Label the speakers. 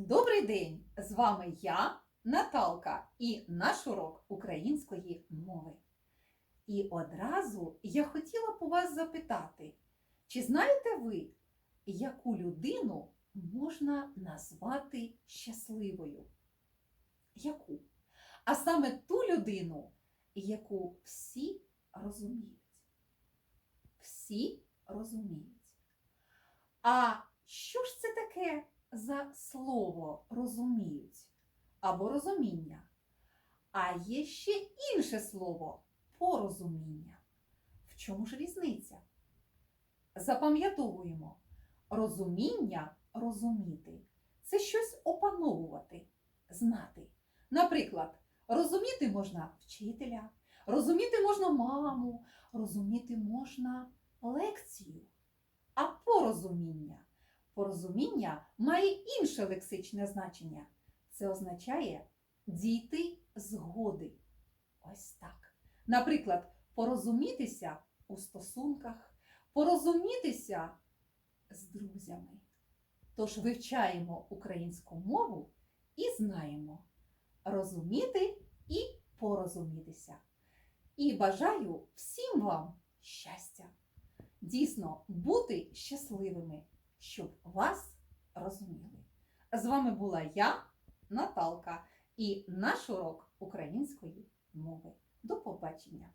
Speaker 1: Добрий день! З вами я, Наталка, і наш урок української мови. І одразу я хотіла б у вас запитати, чи знаєте ви, яку людину можна назвати щасливою? Яку? А саме ту людину, яку всі розуміють. Всі розуміють. А що ж це таке за слово розуміють або розуміння? А є ще інше слово порозуміння. В чому ж різниця? Запам'ятовуємо, розуміння розуміти це щось опановувати, знати. Наприклад, розуміти можна вчителя, розуміти можна маму, розуміти можна лекцію. А порозуміння. Порозуміння має інше лексичне значення. Це означає дійти згоди. Ось так. Наприклад, порозумітися у стосунках, порозумітися з друзями. Тож вивчаємо українську мову і знаємо розуміти і порозумітися. І бажаю всім вам щастя! Дійсно бути щасливими, щоб вас розуміли. З вами була я, Наталка, і наш урок української мови. До побачення!